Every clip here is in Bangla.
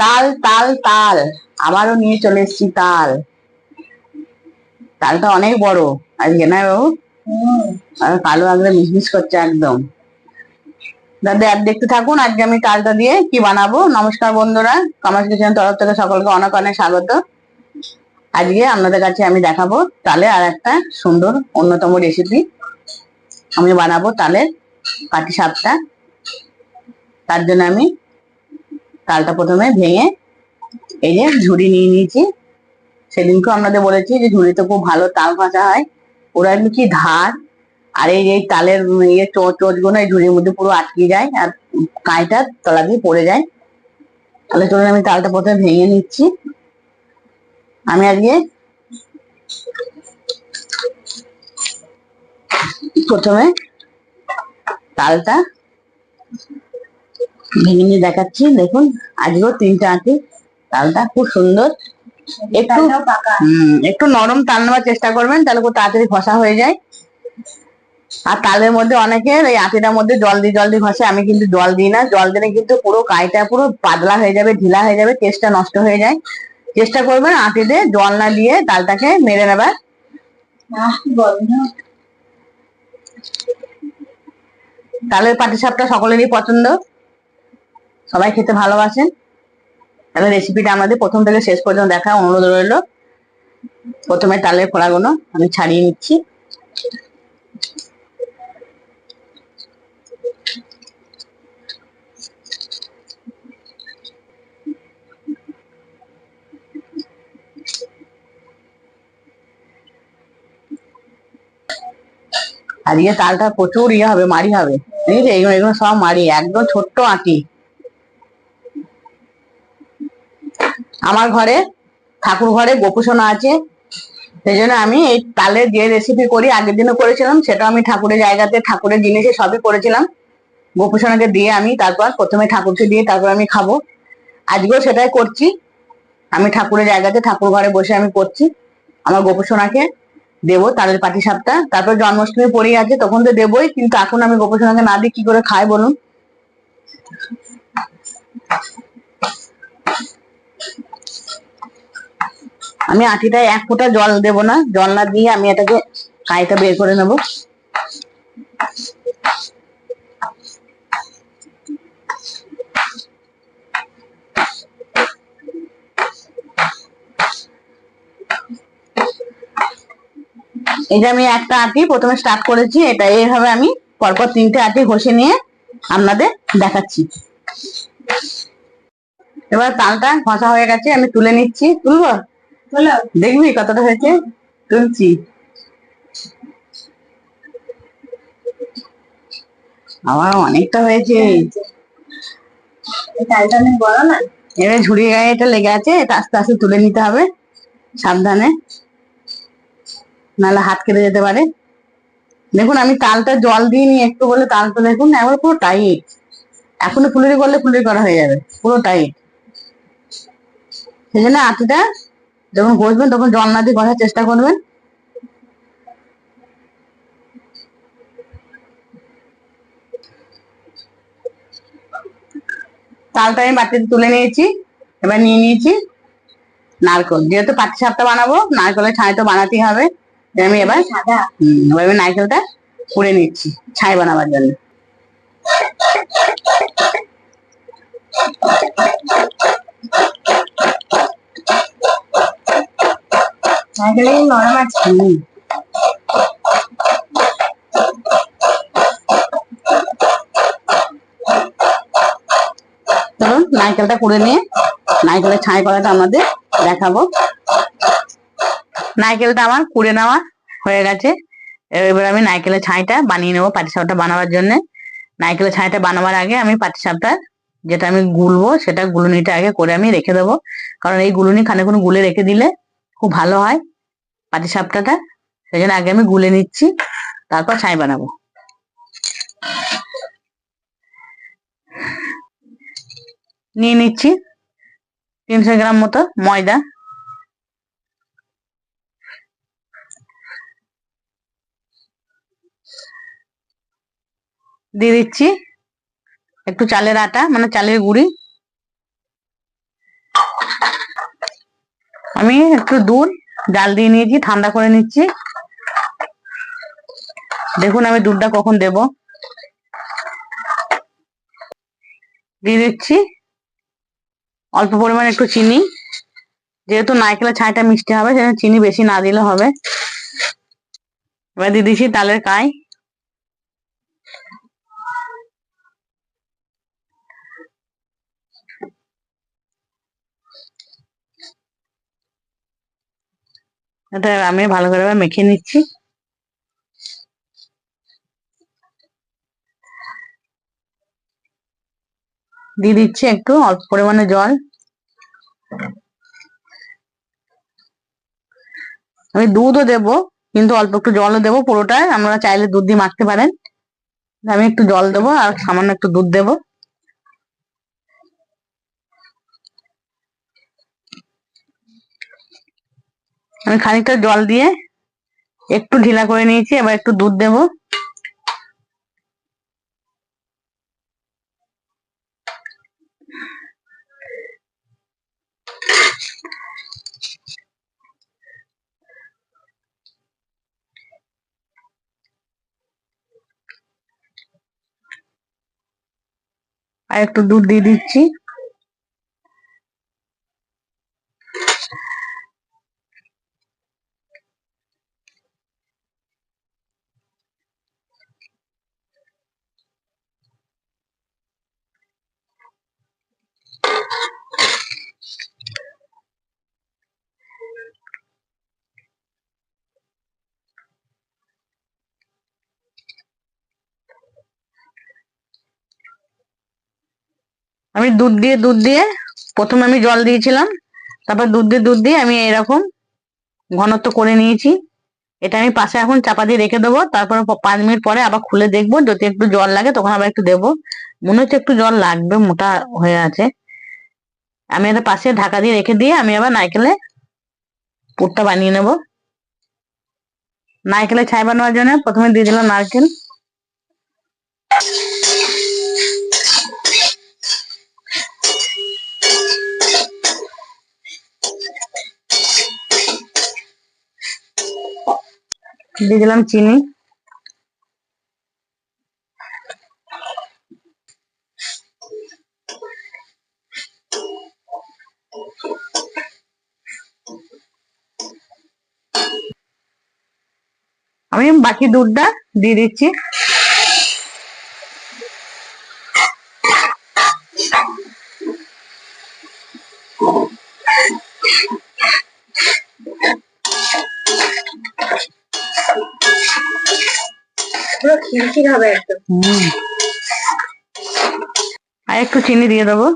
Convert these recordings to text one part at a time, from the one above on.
তাল তাল তাল। আবারও নিয়ে চলে এসেছি তাল। তালটা অনেক বড়। আজকে না বাবু আর কালো আগে মিসমিস করছে একদম। দাদা আর দেখতে থাকুন আজকে আমি তালটা দিয়ে কি বানাবো। নমস্কার বন্ধুরা। কামাজ কিচেন তরফ থেকে সকলকে অনেক অনেক স্বাগত। আজকে আপনাদের কাছে আমি দেখাবো তালে আর একটা সুন্দর অন্যতম রেসিপি আমি বানাবো তালের পাটি সাপটা তার জন্য আমি তালটা প্রথমে ভেঙে এই যে ঝুড়ি নিয়ে নিয়েছি। সেদিনকে আপনাদের বলেছি যে ঝুড়িতে খুব ভালো তাল ভাজা হয়। ওরা কি ধার। আর এই যে তালের ইয়ে চোচগুলো এই ঝুড়ির মধ্যে পুরো আটকে যায় আর কাঁইটা তলা দিয়ে পড়ে যায়। তাহলে চলুন আমি তালটা প্রথমে ভেঙে নিচ্ছি। আমি আজকে প্রথমে তালটা ভেঙে নিয়ে দেখাচ্ছি দেখুন আজকেও তিনটা আঁটি তালটা খুব সুন্দর। একটু একটু নরম তাল নেওয়ার চেষ্টা করবেন তাহলে খুব তাড়াতাড়ি ঘষা হয়ে যায়। আর তালের মধ্যে অনেকের এই আটিটার মধ্যে জল দিয়ে জল দিয়ে ঘষে আমি কিন্তু জল দিই না। জল দিলে কিন্তু পুরো কাইটা পুরো পাতলা হয়ে যাবে ঢিলা হয়ে যাবে টেস্টটা নষ্ট হয়ে যায়। চেষ্টা করবেন আটিতে জল না দিয়ে তালটাকে মেরে নেবার। তালের পাটিসাপটা সকলেরই পছন্দ। সবাই খেতে ভালোবাসেন। তাহলে রেসিপিটা আমাদের প্রথম থেকে শেষ পর্যন্ত দেখা অনুরোধ রইল। প্রথমে তালের ফোড়াগুলো আমি ছাড়িয়ে নিচ্ছি। আজকে তালটা প্রচুর ইয়ে হবে মারি হবে। বুঝলি এগুলো এগুলো সব মারি একদম ছোট্ট আঁটি। আমার ঘরে, ঠাকুর ঘরে গোপুসোনা আছে। সেই জন্য আমি এই তালের যে রেসিপি করি, আগের দিনও করেছিলাম সেটা আমি ঠাকুরের জায়গাতে ঠাকুরের জিনিসে সবই করেছিলাম। গোপুসোনাকে দিয়ে আমি তারপর প্রথমে ঠাকুরকে দিয়ে তারপর আমি খাব। আজকেও সেটাই করছি। আমি ঠাকুরের জায়গাতে ঠাকুর ঘরে বসে আমি করছি। আমার গোপুসোনাকে দেবো তালের পাটি সাপটা তারপর জন্মাষ্টমী পড়ে আছে, তখন তো দেবই, কিন্তু এখন আমি গোপুসোনাকে না দিয়ে কি করে খাই বলুন? আমি আটিটায় এক ফোঁটা জল দেব না, জল না দিয়ে আমি এটাকে কাইটা বের করে নেব। এই যে আমি একটা আটি প্রথমে স্টার্ট করেছি, এটা এইভাবে আমি পরপর তিনটে আটি ঘষে নিয়ে আপনাদের দেখাচ্ছি। এবার তালটা ঘষা হয়ে গেছে, আমি তুলে নিচ্ছি। তুলবো? দেখবি কতটা হয়েছে? তুলছি আমার অনেকটা হয়েছে। এবার ঝুড়ি গায়ে এটা লেগে আছে এটা আস্তে আস্তে তুলে নিতে হবে সাবধানে। নাহলে হাত কেটে যেতে পারে। দেখুন আমি তালটা জল দিয়ে নিয়ে একটু বলে তালটা দেখুন একবার পুরো টাইট এখনও ফুলুরি করলে ফুলুরি করা হয়ে যাবে পুরো টাইট সেই জন্য আটিটা যখন বসবেন, তখন জল না দিয়ে বসার চেষ্টা করবেন। তালটা আমি বাটিতে তুলে নিয়েছি, এবার নিয়ে নিয়েছি নারকল। যেহেতু পাটি সাপটা বানাবো, নারকলের ছাই তো বানাতেই হবে। আমি এবার হম, এবার নারকেলটা কুড়ে নিচ্ছি ছাই বানাবার জন্য। নরম আছে। চলুন, নারকেলটা কুড়ে নিয়ে নারকেলের ছাই করাটা আমাদের দেখাবো। নারকেলটা আমার কুড়ে নেওয়া হয়ে গেছে। এবার আমি নারকেলের ছাইটা বানিয়ে নেব পাটিসাপটা বানাবার জন্য। নারকেলের ছাইটা বানাবার আগে আমি পাটিসাপটা যেটা আমি গুলবো, সেটা গুলুনিটা আগে করে আমি রেখে দেবো। কারণ এই গুলুনি খানিক্ষণ গুলে রেখে দিলে খুব ভালো হয়। পাটি সাপটাটা সেই জন্য আগে আমি গুলে নিচ্ছি, তারপর ছাই বানাবো। নিয়ে নিচ্ছি তিনশো গ্রাম মতো ময়দা। দিয়ে দিচ্ছি একটু চালের আটা মানে চালের গুঁড়ি। আমি একটু দুধ জাল দিয়ে নিয়েছি, ঠান্ডা করে নিচ্ছি। দেখুন আমি দুধটা কখন দেব। দিয়ে দিচ্ছি। অল্প পরিমাণে একটু চিনি। যেহেতু নারকেলের ছাইটা মিষ্টি হবে সেখানে চিনি বেশি না দিলে হবে। এবার দিয়ে দিচ্ছি তালের কাই। এটা আমি ভালো করে মেখে নিচ্ছি। দিয়ে দিচ্ছি একটু অল্প পরিমাণে জল। আমি দুধও দেবো, কিন্তু অল্প একটু জলও দেবো পুরোটাই আমরা চাইলে দুধ দিয়ে মাখতে পারেন। আমি একটু জল দেবো আর সামান্য একটু দুধ দেবো। আমি খানিকটা জল দিয়ে একটু ঢিলা করে নিয়েছি, এবার একটু দুধ দেবো। আর একটু দুধ দিয়ে দিচ্ছি। আমি দুধ দিয়ে দুধ দিয়ে প্রথমে আমি জল দিয়েছিলাম, তারপর দুধ দিয়ে দুধ দিয়ে আমি এরকম ঘনত্ব করে নিয়েছি। এটা আমি পাশে এখন চাপা দিয়ে রেখে দেবো, তারপর পাঁচ মিনিট পরে আবার খুলে দেখব, যদি একটু জল লাগে তখন আবার একটু দেবো। মনে হচ্ছে একটু জল লাগবে, মোটা হয়ে আছে। আমি এটা পাশে ঢাকা দিয়ে রেখে দিয়ে আমি আবার নারকেলে পুরটা বানিয়ে নেব। নারকেলের ছাই বানানোর জন্য প্রথমে দিয়ে দিলাম নারকেল। দিয়ে দিলাম চিনি। আমি বাকি দুধটা দিয়ে দিচ্ছি। পুরো হবে একদম আর একটু চিনি দিয়ে দেবো।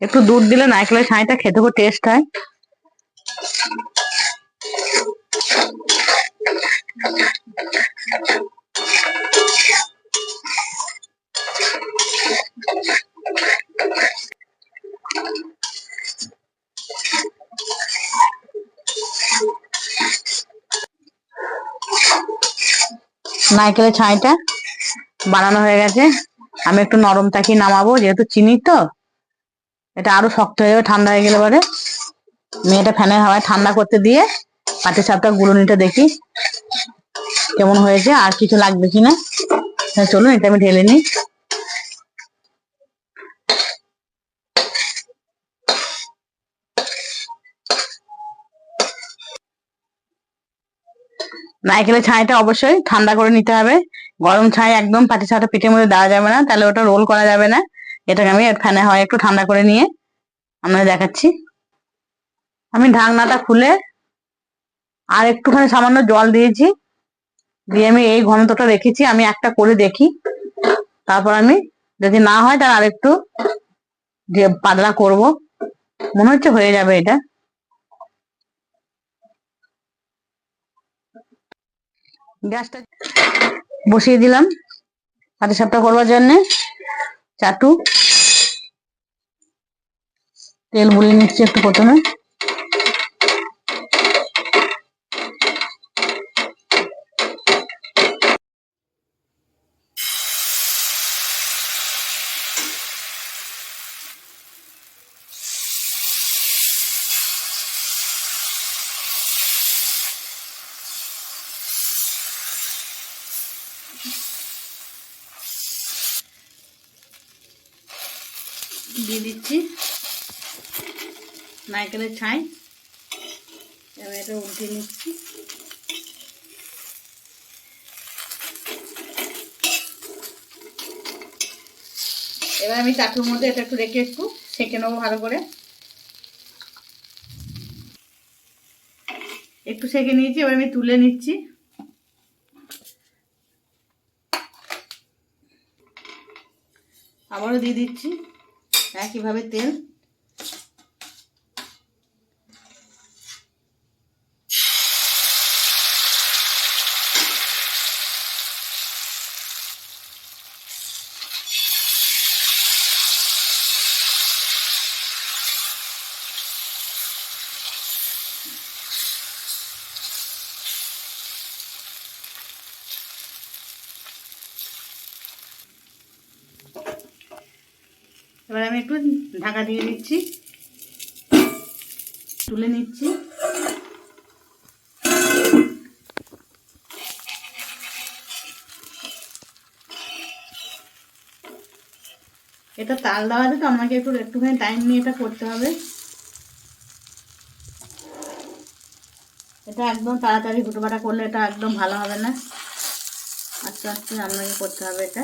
একটু দুধ দিলে নারকেলের ছাইটা খেতে খুব টেস্ট হয়। নারকেলের ছাইটা বানানো হয়ে গেছে। আমি একটু নরম তাকি নামাবো, যেহেতু চিনি তো। এটা আরও শক্ত হয়ে যাবে, ঠান্ডা হয়ে গেলে পরে। মেয়েটা ফ্যানের হাওয়ায় ঠান্ডা করতে দিয়ে পাটি সাপটা গুলুনিটা দেখি কেমন হয়েছে, আর কিছু লাগবে কিনা। চলুন, এটা আমি ঢেলে নিই। নারকেলের ছাইটা অবশ্যই ঠান্ডা করে নিতে হবে। গরম ছাই একদম পাটি ছাটা পিঠের মধ্যে দেওয়া যাবে না, তাহলে ওটা রোল করা যাবে না। এটাকে আমি ফ্যানে হয় একটু ঠান্ডা করে নিয়ে আপনাদের দেখাচ্ছি। আমি ঢাকনাটা খুলে আর একটুখানি সামান্য জল দিয়েছি। দিয়ে আমি এই ঘনত্বটা রেখেছি, আমি একটা করে দেখি। তারপর আমি যদি না হয় তার আরেকটু যে পাতলা করব। মনে হচ্ছে হয়ে যাবে এটা। গ্যাসটা বসিয়ে দিলাম। হাতে সাপটা করবার জন্যে। চাটু। তেল বুলিয়ে নিচ্ছি একটু প্রথমে। দিয়ে দিচ্ছি। নারকেলের ছাই। এবার এটা উল্টে নিচ্ছি। এবার আমি চাটুর মধ্যে এটা একটু রেখে একটু সেঁকে নেব ভালো করে। একটু সেঁকে নিয়েছি, এবার আমি তুলে নিচ্ছি। আবারও দিয়ে দিচ্ছি। একইভাবে তেল এবার আমি একটু ঢাকা দিয়ে দিচ্ছি। তুলে নিচ্ছি। এটা তাল দেওয়া তো, আমাকে একটু একটুখানি টাইম নিয়ে এটা করতে হবে। এটা একদম তাড়াতাড়ি হুটোপাটা করলে এটা একদম ভালো হবে না। আস্তে আস্তে আপনাকে করতে হবে এটা।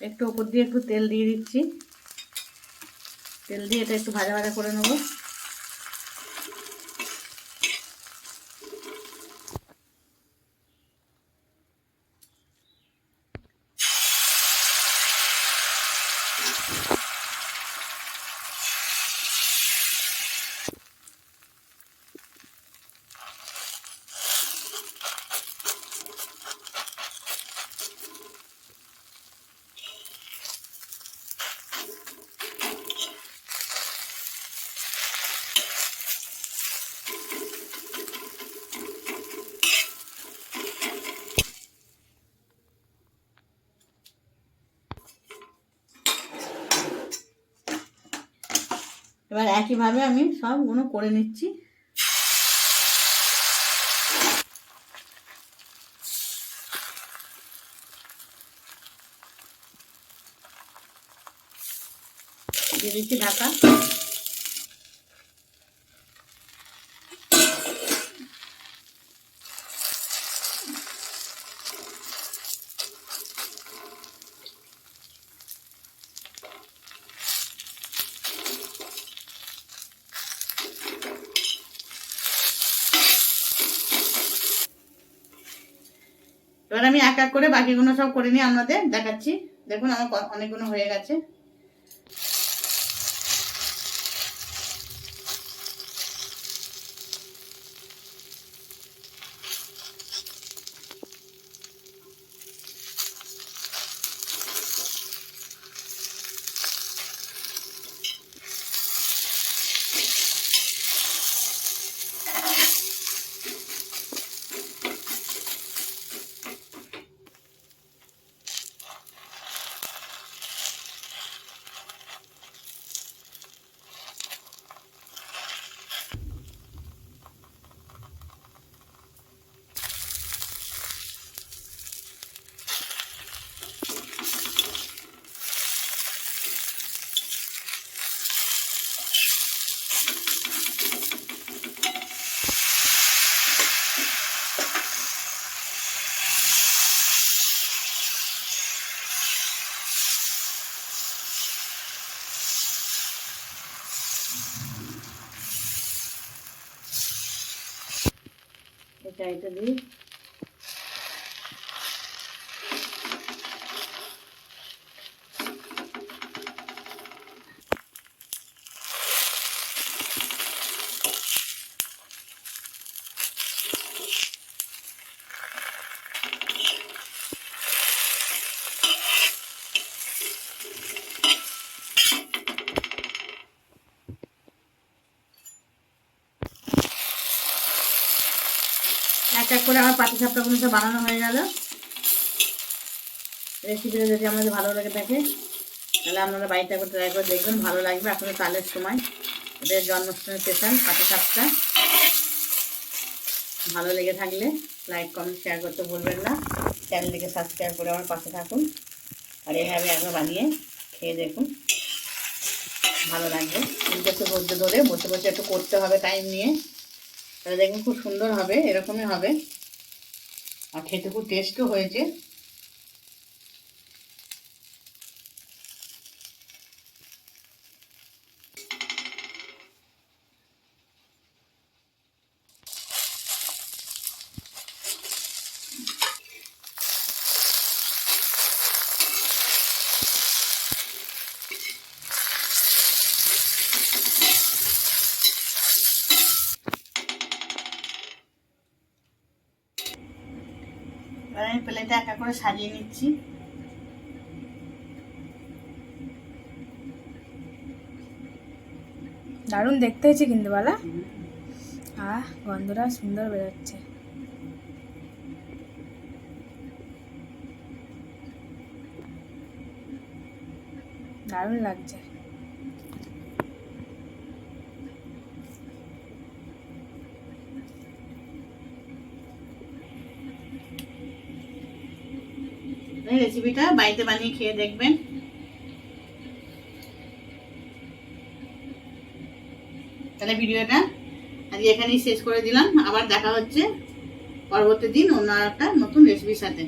একটু ওপর দিয়ে একটু তেল দিয়ে দিচ্ছি। তেল দিয়ে এটা একটু ভাজা ভাজা করে নেব। একইভাবে আমি সবগুলো করে নিচ্ছি। দিয়ে দিচ্ছি ঢাকা। এবার আমি এক এক করে বাকিগুলো সব করে নিয়ে আপনাদের দেখাচ্ছি। দেখুন, আমার অনেকগুলো হয়ে গেছে। এটা এটা দিই এক করে আমার পাটি সাপটাগুলো সব বানানো হয়ে গেল। রেসিপিটা যদি আমাদের ভালো লেগে থাকে, তাহলে আপনারা বাড়িতে একবার ট্রাই করে দেখবেন, ভালো লাগবে। আপনাদের তালের সময় এদের জন্মাষ্টমী স্পেশাল পাটি সাপটা। ভালো লেগে থাকলে লাইক কমেন্ট শেয়ার করতে ভুলবেন না। চ্যানেলটিকে সাবস্ক্রাইব করে আমার পাশে থাকুন। আর এভাবে একবার বানিয়ে খেয়ে দেখুন। ভালো লাগবে। কিন্তু একটু ধৈর্য ধরে বসে বসে একটু করতে হবে টাইম নিয়ে। তাহলে দেখবেন খুব সুন্দর হবে এরকমই হবে। আর খেতে খুব টেস্টও হয়েছে এবার আমি প্লেটে একা করে সাজিয়ে নিচ্ছি। দারুণ দেখতে হয়েছে কিন্তু বালা। আহ গন্ধটা সুন্দর বেরোচ্ছে। দারুণ লাগছে। এই রেসিপিটা বাড়িতে বানিয়ে খেয়ে দেখবেন। তাহলে ভিডিওটা আজকে এখানেই শেষ করে দিলাম। আবার দেখা হচ্ছে পরবর্তী দিন অন্য একটা নতুন রেসিপির সাথে।